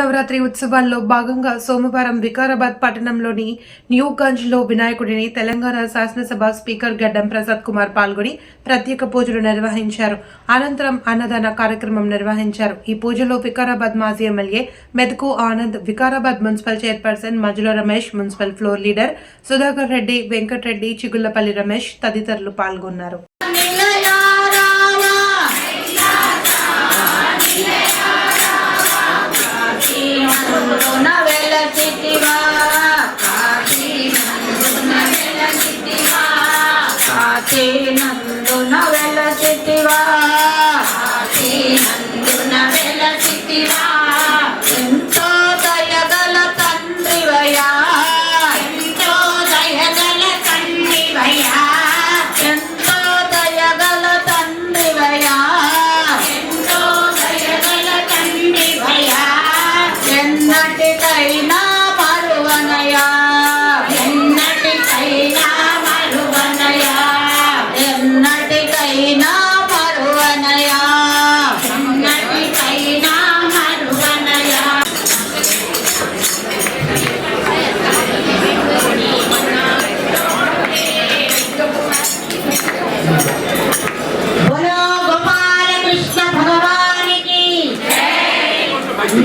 నవరాత్రి ఉత్సవాల్లో భాగంగా సోమవారం వికారాబాద్ పట్టణంలోని న్యూగంజ్లో వినాయకుడిని తెలంగాణ శాసనసభ స్పీకర్ గడ్డం ప్రసాద్ కుమార్ పాల్గొని ప్రత్యేక పూజలు నిర్వహించారు. అనంతరం అన్నదాన కార్యక్రమం నిర్వహించారు. ఈ పూజలో వికారాబాద్ మాజీ MLA Metuku Anand Vikarabad municipal chairperson Manjula Ramesh municipal floor leader Sudhakar Reddy Venkatareddy Chigullapalli Ramesh తదితరులు పాల్గొన్నారు. llena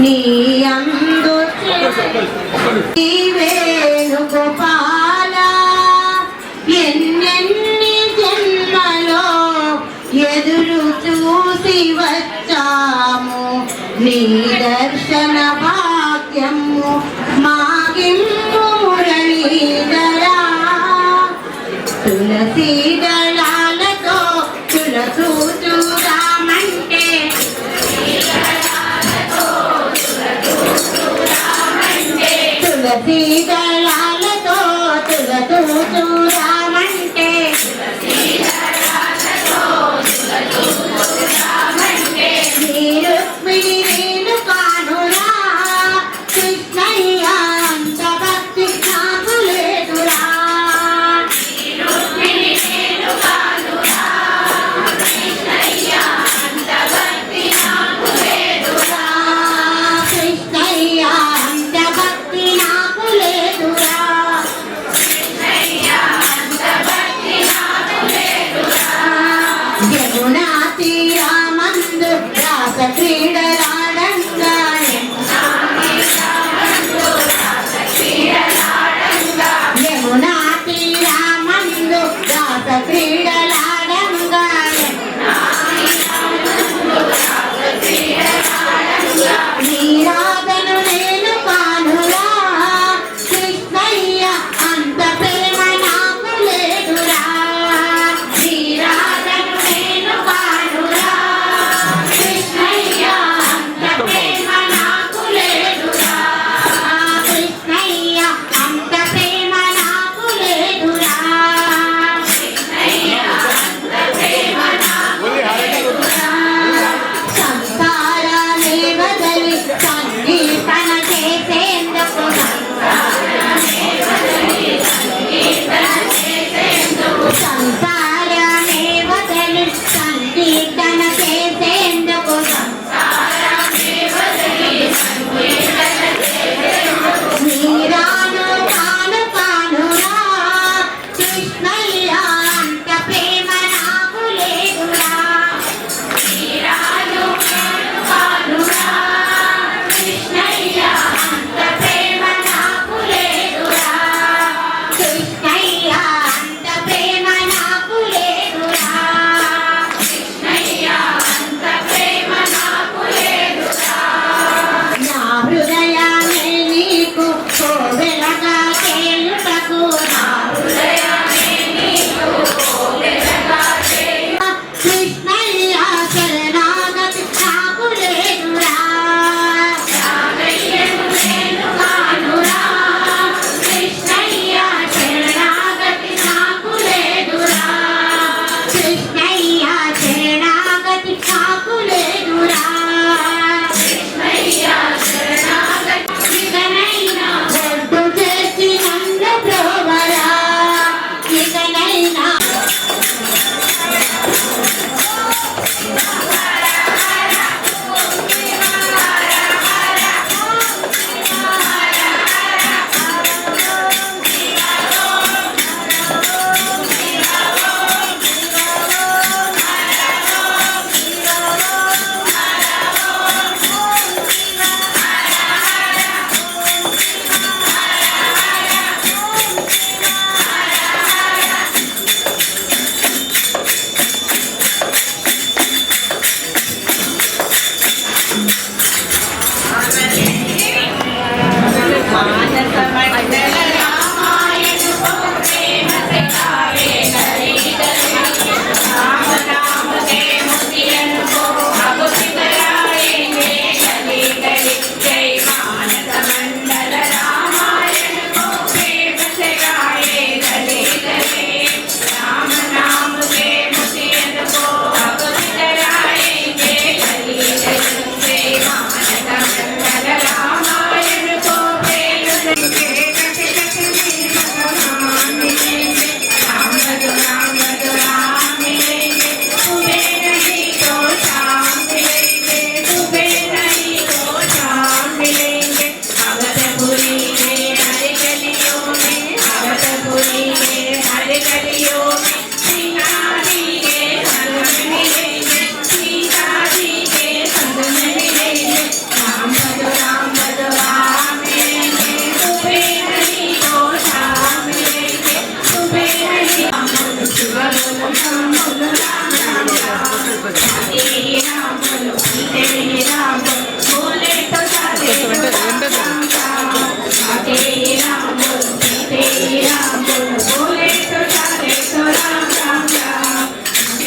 నీ అందు Gracias.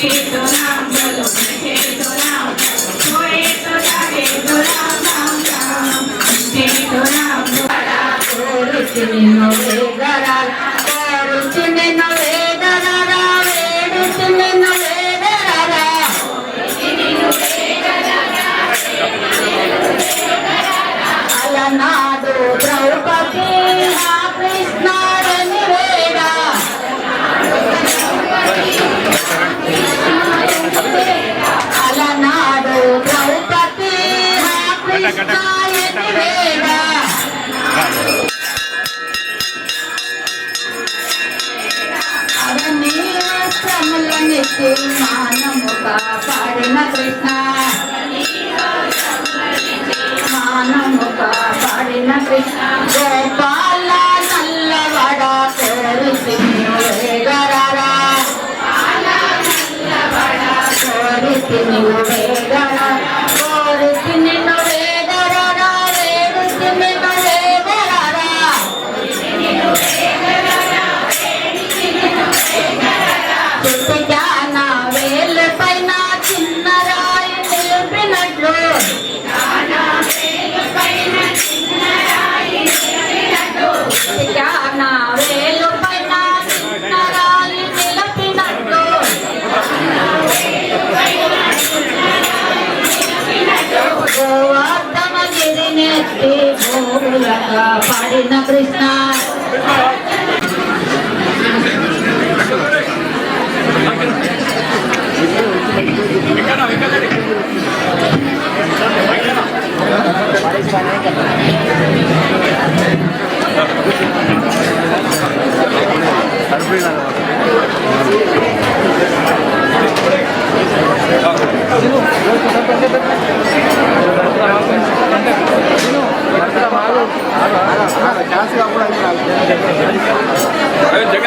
Para por un chino no భూములగా పాడిన కృష్ణ ಜಗ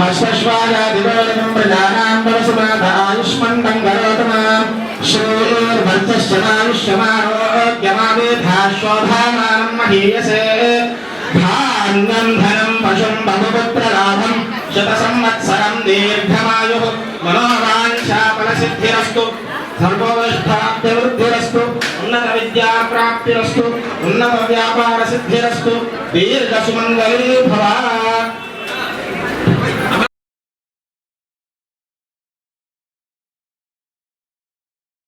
हस्तश्वाय दिवोदकं प्रजानां वरसुमाथ आयुष्मण्डं करोतु माम् श्रीर्भर्तश्च मायुष्यमारोग्यमावेधाश्वधामानं महीयसे धान्यं धनं पशुं बहुपुत्रलाभं शतसंवत्सरं दीर्घमायुः मनोवाञ्छाफलसिद्धिरस्तु सर्वोष्ठाप्यवृद्धिरस्तु उन्नत विद्याप्राप्तिरस्तु उन्नत व्यापारसिद्धिरस्तु दीर्घसुमङ्गली भवा